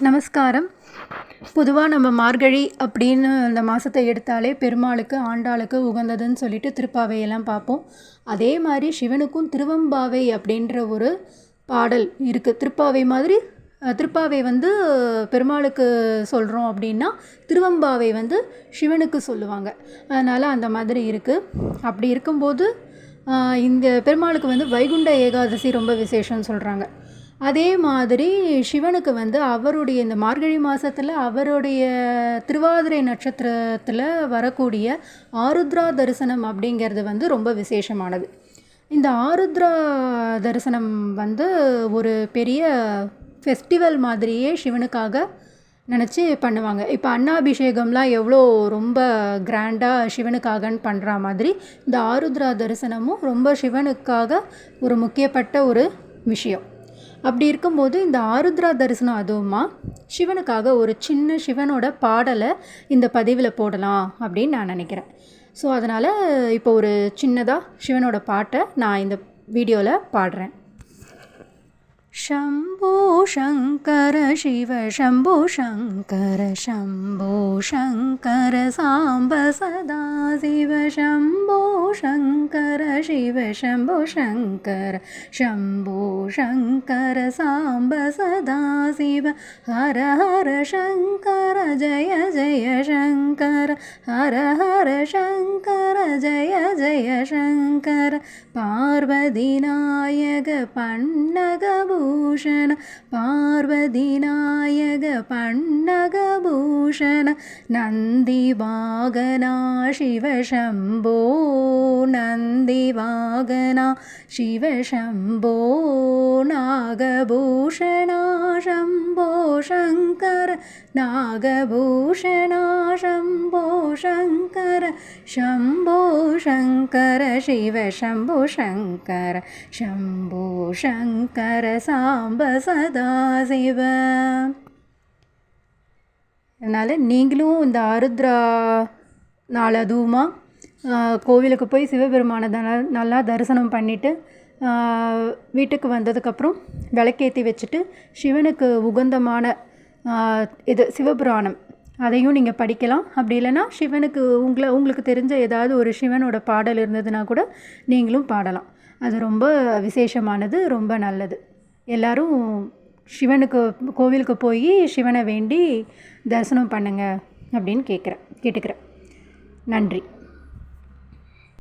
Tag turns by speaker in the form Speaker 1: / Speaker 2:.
Speaker 1: நமஸ்காரம். பொதுவாக நம்ம மார்கழி அப்படின்னு அந்த மாதத்தை எடுத்தாலே பெருமாளுக்கு ஆண்டாளுக்கு உகந்ததுன்னு சொல்லிட்டு திருப்பாவையெல்லாம் பார்ப்போம். அதே மாதிரி சிவனுக்கும் திருவம்பாவை அப்படின்ற ஒரு பாடல் இருக்குது திருப்பாவை மாதிரி திருப்பாவை வந்து பெருமாளுக்கு சொல்கிறோம் அப்படின்னா திருவம்பாவை வந்து சிவனுக்கு சொல்லுவாங்க. அதனால் அந்த மாதிரி இருக்குது அப்படி இருக்கும்போது இந்த பெருமாளுக்கு வந்து வைகுண்ட ஏகாதசி ரொம்ப விசேஷம்னு சொல்கிறாங்க அதே மாதிரி சிவனுக்கு வந்து அவருடைய இந்த மார்கழி மாதத்தில் அவருடைய திருவாதிரை நட்சத்திரத்தில் வரக்கூடிய ஆருத்ரா தரிசனம் அப்படிங்கிறது வந்து ரொம்ப விசேஷமானது. இந்த ஆருத்ரா தரிசனம் வந்து ஒரு பெரிய ஃபெஸ்டிவல் மாதிரியே சிவனுக்காக நினச்சி பண்ணுவாங்க. இப்போ அன்னாபிஷேகம்லாம் எவ்வளோ ரொம்ப கிராண்டாக சிவனுக்காகன்னு பண்ணுற மாதிரி இந்த ஆருத்ரா தரிசனமும் ரொம்ப சிவனுக்காக ஒரு முக்கியப்பட்ட ஒரு விஷயம். அப்படி இருக்கும்போது இந்த ஆருத்ரா தரிசனம் அதுவுமா? சிவனுக்காக ஒரு சின்ன சிவனோட பாடலை இந்த பதிவில் போடலாம் அப்படின்னு நான் நினைக்கிறேன். ஸோ அதனால் இப்போ ஒரு சின்னதாக சிவனோட பாட்டை நான் இந்த வீடியோவில் பாடுறேன். शम्भो शङ्कर शिव शम्भो शङ्कर शम्भो शङ्कर साम्ब सदा शिव शम्भो शङ्कर शिव शम्भो शङ्कर शम्भो शङ्कर साम्ब सदा शिव। हर हर शङ्कर जय जय शङ्कर हर हर शङ्कर जय जय शङ्कर। पार्वतीनायक भूषण पार्वदिनायक पण्डगभूषण नन्दिवागना शिवशम्भो नन्दिवागना शिवशम्भो नागभूषणा शम्भो शङ्कर नागभूषणा शम्भो शङ्कर शम्भो शङ्कर शिव शम्भो शङ्कर शम्भो शङ्कर साम्ब सदा शिव அதனால் நீங்களும் இந்த ஆருத்ரா நாள் அதுவுமா ஆஹ், கோவிலுக்கு போய் சிவபெருமானை நல்லா நல்லா தரிசனம் பண்ணிவிட்டு வீட்டுக்கு வந்ததுக்கப்புறம் விளக்கேற்றி வச்சுட்டு சிவனுக்கு உகந்தமான ஆஹ், இது சிவபுராணம் அதையும் நீங்கள் படிக்கலாம். அப்படி இல்லைன்னா சிவனுக்கு உங்களை உங்களுக்கு தெரிஞ்ச ஏதாவது ஒரு சிவனோட பாடல் இருந்ததுன்னா கூட நீங்களும் பாடலாம். அது ரொம்ப விசேஷமானது ரொம்ப நல்லது. எல்லோரும் சிவனுக்கு கோவிலுக்கு போய் சிவனை வேண்டி தரிசனம் பண்ணுங்க அப்படின்னு கேட்குறேன் கேட்டுக்கிறேன். நன்றி.